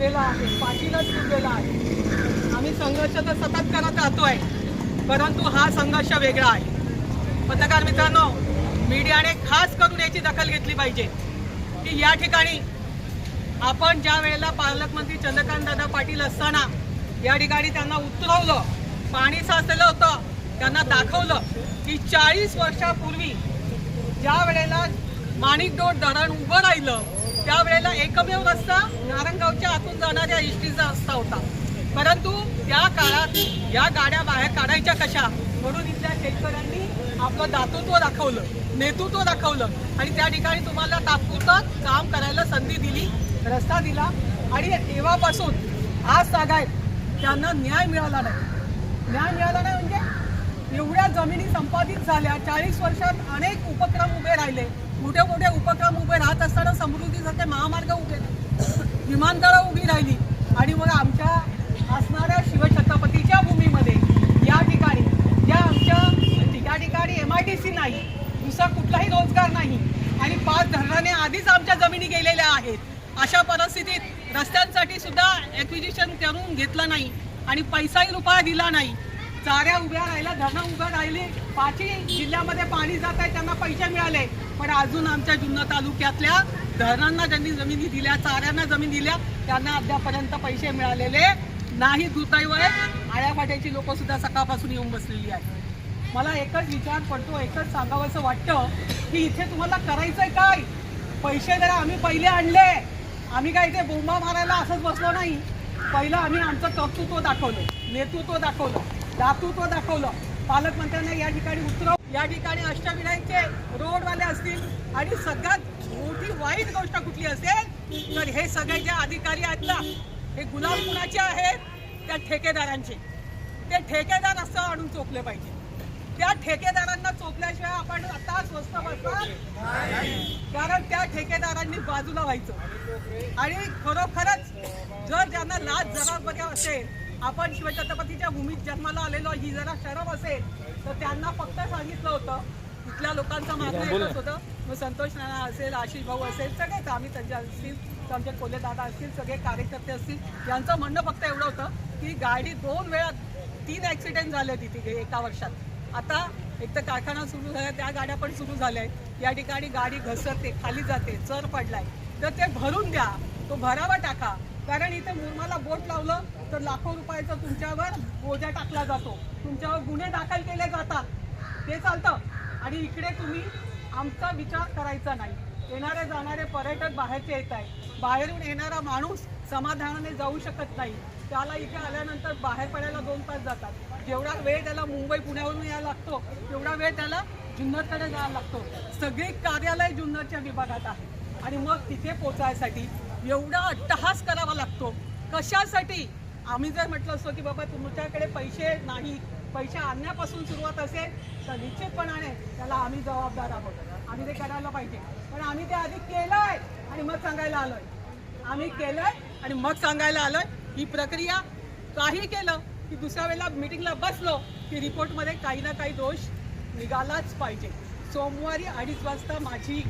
उरलेला आहे पाठीलाच उरलेला आहे. आम्ही संघर्ष तर सतत करत राहतोय परंतु हा संघर्ष वेगळा आहे. पत्रकार मित्रांनो मीडियाने खास करून याची दखल घेतली पाहिजे की या ठिकाणी आपण ज्या वेळेला पालकमंत्री चंद्रकांत दादा पाटील असताना या ठिकाणी त्यांना उतरवलं पाणी साचलेलं होतं त्यांना दाखवलं की चाळीस वर्षापूर्वी ज्या वेळेला माणिकडोट धरण उभं राहिलं त्यावेळेला एकमेव रस्ता नारंगावच्या आतून जाणाऱ्या इष्टीचा रस्ता होता. परंतु त्या काळात या गाड्या बाहेर काढायच्या कशा? म्हणून इथल्या शेतकऱ्यांनी आपलं दातृत्व दाखवलं नेतृत्व दाखवलं. आणि त्या ठिकाणी तुम्हाला तात्पुरतं काम करायला संधी दिली रस्ता दिला. आणि तेव्हापासून आज सांगाय त्यांना न्याय मिळाला नाही. न्याय मिळाला नाही म्हणजे एवढ्या जमिनी संपादित झाल्या चाळीस वर्षात अनेक उपक्रम उभे राहिले. मोठे मोठे उपक्रम उभे राहत असतात समृद्धीसारखे महामार्ग उभे विमानतळं उभी राहिली आणि मग आमच्या असणाऱ्या शिवछत्रपतीच्या भूमीमध्ये या ठिकाणी ज्या आमच्या या ठिकाणी एम आय डी सी नाही दुसरा कुठलाही रोजगार नाही आणि पाच धरणाने आधीच आमच्या जमिनी गेलेल्या आहेत अशा परिस्थितीत रस्त्यांसाठी सुद्धा ॲक्विजिशन करून घेतलं नाही आणि पैसाही रुपया दिला नाही. चाऱ्या उभ्या राहिल्या धरणं उभ्या राहिली पाचही जिल्ह्यामध्ये पाणी जात आहे त्यांना पैसे मिळाले पण अजून आमच्या जुन्नर तालुक्यातल्या धरणांना ज्यांनी जमिनी दिल्या चाऱ्यांना जमीन दिल्या त्यांना अद्यापर्यंत पैसे मिळालेले नाही. दुर्दैव आहे आळ्यापाट्याची लोक सुद्धा सकाळपासून येऊन बसलेली आहेत. मला एकच विचार पडतो एकच सांगावंसं वाटतं की इथे तुम्हाला करायचंय काय? पैसे जरा आम्ही पहिले आणले. आम्ही काय इथे बोंबा मारायला असंच बसलो नाही. पहिलं आम्ही आमचं कर्तृत्व दाखवलं नेतृत्व दाखवलं दातृत्व दाखवलं. पालकमंत्र्यांना या ठिकाणी उतरव या ठिकाणी अष्टविनायकचे रोडवाले असतील आणि सगळ्यात मोठी वाईट गोष्ट कुठली असेल तर हे सगळे जे अधिकारी आहेत ना हे गुलाम कुणाचे आहेत? त्या ठेकेदारांचे. ते ठेकेदार असं आणून चोपले पाहिजे. त्या ठेकेदारांना चोपल्याशिवाय आपण आता स्वस्त बसणार कारण त्या ठेकेदारांनी बाजूला व्हायचं. आणि खरोखरच जर ज्यांना लाज जबाबदारी असेल आपण शिवछत्रपतीच्या भूमीत जन्माला आलेलो ही जरा शरम असेल तर त्यांना फक्त सांगितलं होतं. इथल्या लोकांचं मागणं एकच होतं. मग संतोष नाना असेल आशिष भाऊ असेल सगळेच आम्ही त्यांच्या असतील आमचे कोल्हे दादा असतील सगळे कार्यकर्ते असतील यांचं म्हणणं फक्त एवढं होतं की गाडी दोन वेळा तीन ॲक्सिडेंट झाले तिथे एका वर्षात. आता एक तर कारखाना सुरू झाला त्या गाड्या पण सुरू झाल्या आहेत. या ठिकाणी गाडी घसरते खाली जाते चर पडलाय. तर ते भरून द्या. तो भरावा टाका. कारण इथे मुरमाला बोट लावलं तर लाखो रुपयाचा तुमच्यावर बोजा टाकला जातो. तुमच्यावर गुन्हे दाखल केले जातात. ते चालतं. आणि इकडे तुम्ही आमचा विचार करायचा नाही. येणारे जाणारे पर्यटक बाहेरचे येत आहे बाहेरून येणारा माणूस समाधानाने जाऊ शकत नाही. त्याला इथे आल्यानंतर बाहेर पडायला दोन तास जातात. जेवढा वेळ त्याला मुंबई पुण्यावरून यायला लागतो तेवढा वेळ त्याला जुन्नरकडे जायला लागतो. सगळे कार्यालय जुन्नरच्या विभागात आहे. आणि मग तिथे पोचायसाठी एवढा अट्टहास करावा लागतो. कशासाठी? आम्ही जर म्हटलं असतो की बाबा तुमच्याकडे पैसे नाही पैसे आणण्यापासून सुरुवात असेल तर निश्चितपणाने त्याला आम्ही जबाबदार आहोत. आम्ही ते करायला पाहिजे. पण आम्ही ते आधी केलंय आणि मग सांगायला आलोय. आम्ही केलंय आणि मग सांगायला आलोय. ही प्रक्रिया काही केलं की दुसऱ्या वेळेला मिटिंगला बसलो की रिपोर्टमध्ये काही ना काही दोष निघालाच पाहिजे. सोमवारी अडीच वाजता माझी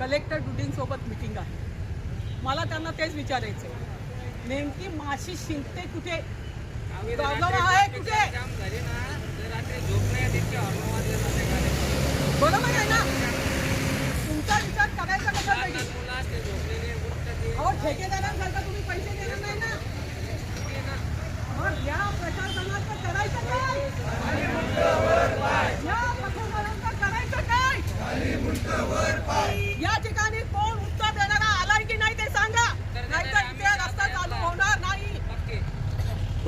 कलेक्टर डुडींसोबत मिटिंग आहे. मला त्यांना तेच विचारायचं. नेमकी माशी शिंकते कुठे? प्रॉब्लेम आहे कुठे? बरोबर आहे ना? तुमचा विचार करायचा कशासाठी? अहो ठेकेदारांसारखा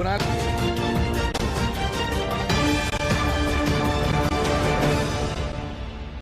Buenas